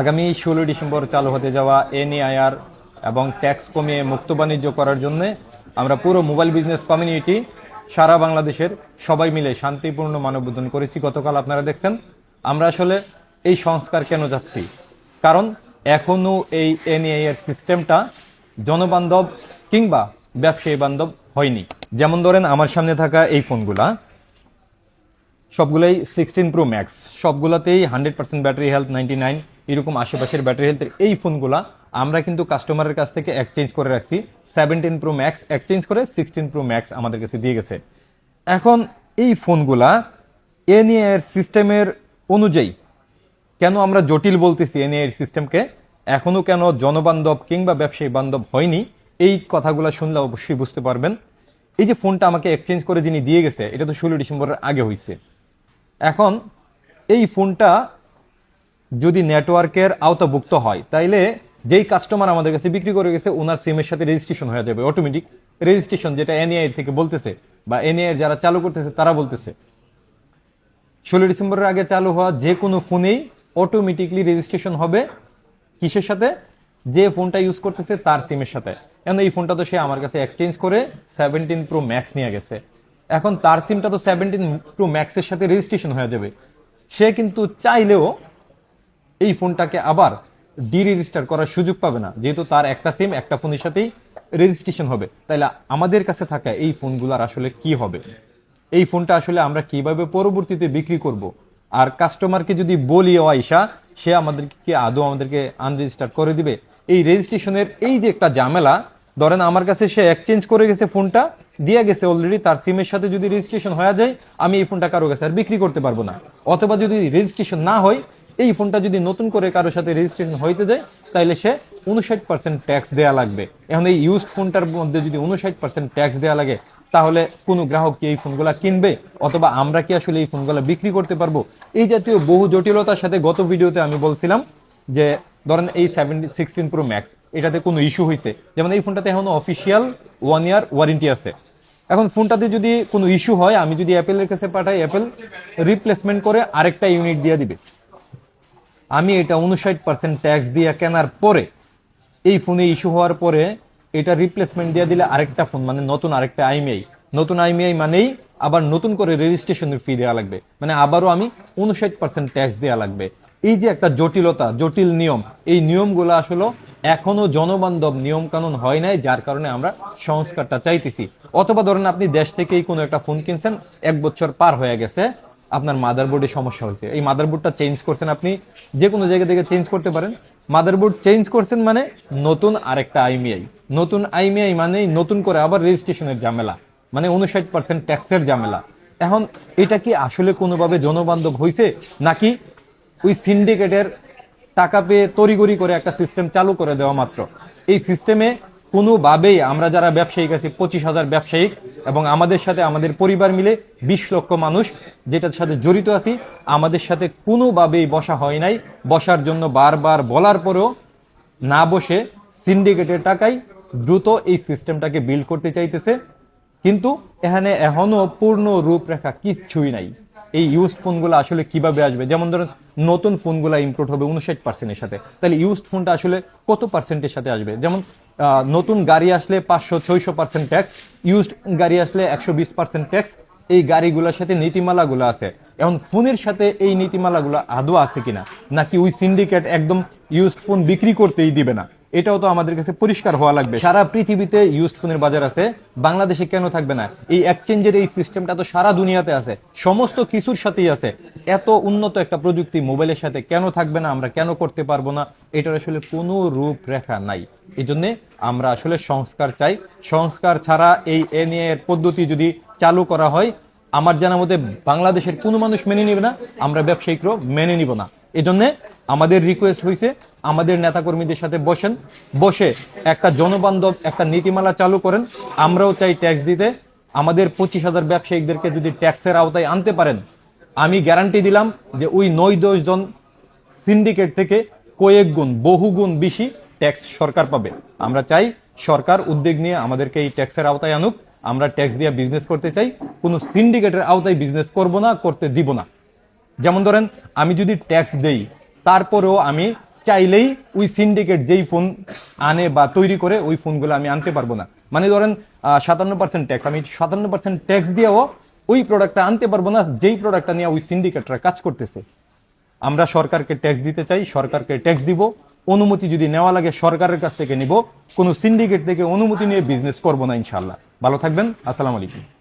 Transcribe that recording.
আগামী ষোলো ডিসেম্বর চালু হতে যাওয়া এনএআইআর এবং ট্যাক্স কমিয়ে মুক্ত বাণিজ্য করার জন্য আমরা পুরো মোবাইল বিজনেস কমিউনিটি সারা বাংলাদেশের সবাই মিলে শান্তিপূর্ণ মানববন্ধন করেছি। গতকাল আপনারা দেখছেন, আমরা আসলে এই সংস্কার কেন যাচ্ছি? কারণ এখনও এই এনএআইআর সিস্টেমটা জনবান্ধব কিংবা ব্যবসায়ী বান্ধব হয়নি। যেমন ধরেন, আমার সামনে থাকা এই ফোনগুলা, সবগুলোই সিক্সটিন প্রো ম্যাক্স সবগুলোতেই hundred percent battery health ninety nine এরকম আশেপাশের ব্যাটারি হেলথের এই ফোনগুলা আমরা কিন্তু কাস্টমারের কাছ থেকে এক্সচেঞ্জ করে রাখছি। সেভেন্টিন প্রো ম্যাক্স এক্সচেঞ্জ করে সিক্সটিন প্রো ম্যাক্স আমাদের কাছে দিয়ে গেছে। এখন এই ফোনগুলা এনএর সিস্টেমের অনুযায়ী কেন আমরা জটিল বলতেছি এনএর সিস্টেমকে এখনও কেন জনবান্ধব কিংবা ব্যবসায়ী বান্ধব হয়নি? এই কথাগুলো শুনলে অবশ্যই বুঝতে পারবেন। এই যে ফোনটা আমাকে এক্সচেঞ্জ করে যিনি দিয়ে গেছে, এটা তো ষোলো ডিসেম্বরের আগে হয়েছে এখন এই ফোনটা যদি নেটওয়ার্কের আওতাভুক্ত হয়, তাইলে যেই কাস্টমার আমাদের কাছে বিক্রি করে গেছে ওনার সিমের সাথে রেজিস্ট্রেশন হয়ে যাবে অটোমেটিক রেজিস্ট্রেশন যেটা এনআই থেকে বলতেছে, বা এনআই যারা চালু করতেছে, তারা বলতেছে। ষোলো ডিসেম্বরের আগে চালু হওয়া যে কোনো ফোনেই অটোমেটিকলি রেজিস্ট্রেশন হবে কিসের সাথে? যে ফোনটা ইউজ করতেছে তার সিমের সাথে। এখন এই ফোনটা তো সে আমার কাছে এক্সচেঞ্জ করে সেভেন্টিন প্রো ম্যাক্স নিয়ে গেছে। এখন তার সিমটা তো সেভেন্টিন প্রো ম্যাক্সের সাথে রেজিস্ট্রেশন হয়ে যাবে। সে কিন্তু চাইলেও এই ফোনটাকে আবার ডি রেজিস্টার করার সুযোগ পাবে না। যেহেতু তার একটা সিম, একটা ফোনের সাথেই রেজিস্ট্রেশন হবে। তাইলে আমাদের কাছে থাকা এই ফোনগুলার আসলে কি হবে? এই ফোনটা আসলে আমরা কীভাবে পরবর্তীতে বিক্রি করব? আর কাস্টমারকে যদি বলি, ও আইসা সে আমাদেরকে কি আদৌ আমাদেরকে আনরেজিস্টার করে দিবে? এই রেজিস্ট্রেশনের এই যে একটা ঝামেলা, ধরেন আমার কাছে সে এক্সচেঞ্জ করে গেছে ফোনটা, দিয়ে গেছে অলরেডি তার সিমের সাথে যদি রেজিস্ট্রেশন হয়ে যায়, আমি এই ফোনটা কারও কাছে আর বিক্রি করতে পারব না। অথবা যদি রেজিস্ট্রেশন না হয় এই ফোনটা যদি নতুন করে কারোর সাথে রেজিস্ট্রেশন হইতে যায় তাহলে সে উনষাট পার্সেন্ট ট্যাক্স দেওয়া লাগবে। এখন এই ইউজড ফোনটার মধ্যে যদি উনষাট পার্সেন্ট ট্যাক্স দেওয়া লাগে, তাহলে কোনো গ্রাহক কি এই ফোনগুলা কিনবে? অথবা আমরা কি আসলে এই ফোনগুলা বিক্রি করতে পারব? এই জাতীয় বহু জটিলতার সাথে গত ভিডিওতে আমি বলছিলাম যে, ধরেন এই সেভেন্টি সিক্সটিন প্রো ম্যাক্স এটাতে কোনো ইস্যু হয়েছে যেমন এই ফোনটাতে এখনও অফিসিয়াল ওয়ান ইয়ার ওয়ারেন্টি আছে। এখন ফোনটাতে যদি কোনো ইস্যু হয়, আমি যদি অ্যাপেলের কাছে পাঠাই অ্যাপেল রিপ্লেসমেন্ট করে আরেকটা ইউনিট দিয়ে দিবে। আমি এটা উনষাট পার্সেন্ট ট্যাক্স দিয়ে কেনার পরে, এই ফোনে ইস্যু হওয়ার পরে এটা রিপ্লেসমেন্ট দিয়ে দিলে আরেকটা ফোন মানে নতুন আরেকটা আইমিআই নতুন আইমিআই মানেই আবার নতুন করে রেজিস্ট্রেশনের ফি দেওয়া লাগবে। মানে আবারও আমি উনষাট পার্সেন্ট ট্যাক্স দেওয়া লাগবে। এই যে একটা জটিলতা, জটিল নিয়ম, এই নিয়মগুলো আসলে এখনও জনবান্ধব নিয়ম কানুন হয় নাই, যার কারণে আমরা সংস্কারটা চাইতেছি। অথবা ধরেন আপনি দেশ থেকেই কোনো একটা ফোন কিনছেন, এক বছর পার হয়ে গেছে আপনার মাদারবোর্ডে সমস্যা হয়েছে। এই মাদারবোর্ডটা চেঞ্জ করছেন আপনি, যে কোনো জায়গা থেকে চেঞ্জ করতে পারেন। মাদারবোর্ড চেঞ্জ করছেন মানে নতুন আরেকটা আইমিআই নতুন আইমিআই মানে নতুন করে আবার রেজিস্ট্রেশনের ঝামেলা মানে উনষাট পার্সেন্ট ট্যাক্সের ঝামেলা। এখন এটা কি আসলে কোনোভাবে জনবান্ধব হয়েছে নাকি ওই সিন্ডিকেটের টাকা পেয়ে তড়িগড়ি করে একটা সিস্টেম চালু করে দেওয়া মাত্র? এই সিস্টেমে কোনোভাবেই আমরা যারা ব্যবসায়িক আছি, পঁচিশ হাজার ব্যবসায়িক এবং আমাদের সাথে আমাদের পরিবার মিলে বিশ লক্ষ মানুষ যেটার সাথে জড়িত আছি, আমাদের সাথে কোনোভাবেই বসা হয় নাই। বসার জন্য বারবার বলার পরেও না বসে সিন্ডিকেটের টাকায় দ্রুত এই সিস্টেমটাকে বিল্ড করতে চাইতেছে। কিন্তু এখানে এখনও পূর্ণ রূপরেখা কিচ্ছুই নাই। এই ইউজড ফোনগুলো আসলে কীভাবে আসবে? যেমন ধরুন, নতুন ফোনগুলো ইম্পোর্ট হবে উনষাট পার্সেন্টের সাথে। তাহলে ইউজড ফোনটা আসলে কত পার্সেন্টের সাথে আসবে? যেমন নতুন গাড়ি আসলে পাঁচশো, ছয়শো পার্সেন্ট ট্যাক্স ইউজড গাড়ি আসলে একশো বিশ পার্সেন্ট ট্যাক্স এই গাড়িগুলোর সাথে নীতিমালাগুলো আছে। এখন ফোনের সাথে এই নীতিমালাগুলো আদৌ আছে কিনা? নাকি ওই সিন্ডিকেট একদম ইউজড ফোন বিক্রি করতেই দিবে না? এটাও তো আমাদের কাছে পরিষ্কার হওয়া লাগবে। সারা পৃথিবীতে ইউজড ফোনের বাজার আছে, বাংলাদেশে কেন থাকবে না? এই এক্সচেঞ্জের এই সিস্টেমটা তো সারা দুনিয়াতে আছে, সমস্ত কিছুর সাথেই আছে। এত উন্নত একটা প্রযুক্তি মোবাইলের সাথে কেন থাকবে না, আমরা কেন করতে পারব না, এটার আসলে কোনো রূপরেখা নাই। এই জন্যে আমরা আসলে সংস্কার চাই। সংস্কার ছাড়া এই এর পদ্ধতি যদি চালু করা হয়, আমার জানা মতে বাংলাদেশের কোনো মানুষ মেনে নিবে না, আমরা ব্যবসায়িকরাও মেনে নিব না। এজন্য আমাদের রিকোয়েস্ট হয়েছে আমাদের নেতাকর্মীদের সাথে বসেন, বসে একটা জনবান্ধব, একটা নীতিমালা চালু করেন। আমরাও চাই ট্যাক্স দিতে। আমাদের পঁচিশ হাজার ব্যবসায়িকদেরকে যদি ট্যাক্সের আওতায় আনতে পারেন, আমি গ্যারান্টি দিলাম যে ওই নয় দশ জন সিন্ডিকেট থেকে কয়েক গুণ, বহু গুণ বেশি ট্যাক্স সরকার পাবে। আমরা চাই সরকার উদ্যোগ নিয়ে আমাদেরকে এই ট্যাক্সের আওতায় আনুক। আমরা ট্যাক্স দিয়ে বিজনেস করতে চাই। কোনো সিন্ডিকেটের আওতায় বিজনেস করব না, করতে দিব না। যেমন ধরেন, আমি যদি ট্যাক্স দেই, তারপরেও আমি চাইলেই ওই সিন্ডিকেট যেই ফোন আনে বা তৈরি করে ওই ফোনগুলো আমি আনতে পারব না। মানে ধরেন সাতান্ন পার্সেন্ট ট্যাক্স আমি সাতান্ন পার্সেন্ট ট্যাক্স দিয়েও ওই প্রোডাক্টটা আনতে পারব না, যেই প্রোডাক্টটা নিয়ে ওই সিন্ডিকেটরা কাজ করতেছে। আমরা সরকারকে ট্যাক্স দিতে চাই, সরকারকে ট্যাক্স দিব, অনুমতি যদি নেওয়া লাগে সরকারের কাছ থেকে নিব, কোনো সিন্ডিকেট থেকে অনুমতি নিয়ে বিজনেস করব না ইনশাল্লাহ ভালো থাকবেন, আসসালামু আলাইকুম।